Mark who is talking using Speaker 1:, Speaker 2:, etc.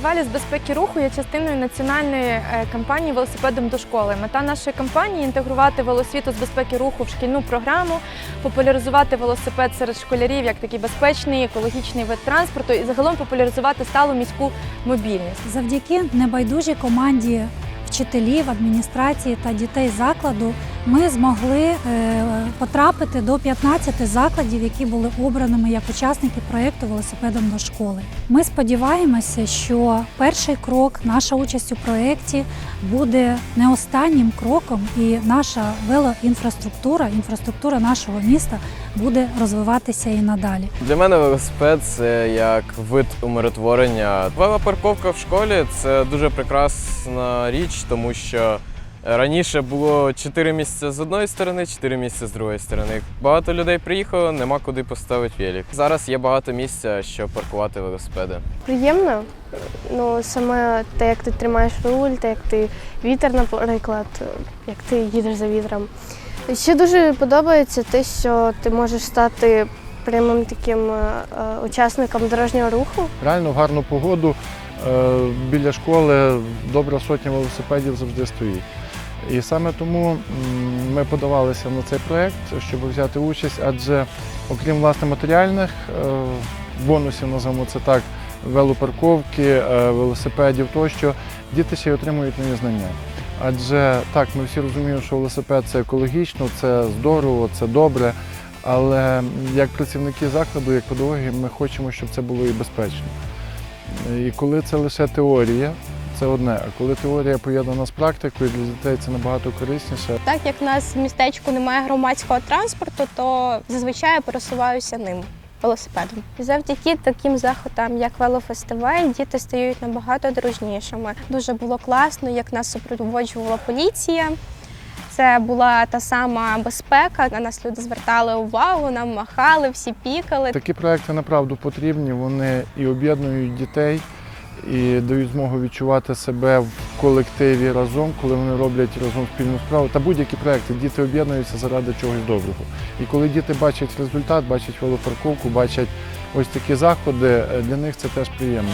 Speaker 1: фестивалі з безпеки руху є частиною національної е, кампанії велосипедом до школи. Мета нашої кампанії інтегрувати велосвіту з безпеки руху в шкільну програму, популяризувати велосипед серед школярів як такий безпечний екологічний вид транспорту і загалом популяризувати сталу міську мобільність.
Speaker 2: Завдяки небайдужій команді вчителів, адміністрації та дітей закладу ми змогли е, потрапити до 15 закладів, які були обраними як учасники проєкту велосипедом до школи. Ми сподіваємося, що перший крок, наша участь у проєкті буде не останнім кроком, і наша велоінфраструктура, інфраструктура нашого міста буде розвиватися і надалі.
Speaker 3: Для мене велосипед це як вид умиротворення. Велопарковка в школі це дуже прекрасна річ, тому що раніше було 4 місця з одної сторони, 4 місця з другої сторони. Багато людей приїхало, нема куди поставити велик. Зараз є багато місця, щоб паркувати велосипеди.
Speaker 4: Приємно. Ну, саме те, як ти тримаєш руль, те, як ти вітер, наприклад, як ти їдеш за вітром. Ще дуже подобається те, що ти можеш стати прямим таким е, е, учасником дорожнього руху.
Speaker 5: Реально в гарну погоду біля школи добра сотня велосипедів завжди стоїть. І саме тому ми подавалися на цей проєкт, щоб взяти участь, адже окрім власне матеріальних е, бонусів, називаємо це так, велопарковки, е, велосипедів тощо, діти ще й отримують нові знання. Адже так, ми всі розуміємо, що велосипед це екологічно, це здорово, це добре. Але як працівники закладу, як педагоги, ми хочемо, щоб це було і безпечно. І коли це лише теорія, це одне. А коли теорія поєднана з практикою, для дітей це набагато корисніше.
Speaker 6: Так як в нас в містечку немає громадського транспорту, то зазвичай я пересуваюся ним велосипедом. Завдяки таким заходам, як велофестиваль, діти стають набагато дружнішими. Дуже було класно, як нас супроводжувала поліція. Це була та сама безпека. На нас люди звертали увагу, нам махали, всі пікали.
Speaker 5: Такі проекти направду потрібні. Вони і об'єднують дітей, і дають змогу відчувати себе в колективі разом, коли вони роблять разом спільну справу. Та будь-які проекти діти об'єднуються заради чогось доброго. І коли діти бачать результат, бачать велопарковку, бачать ось такі заходи, для них це теж приємно.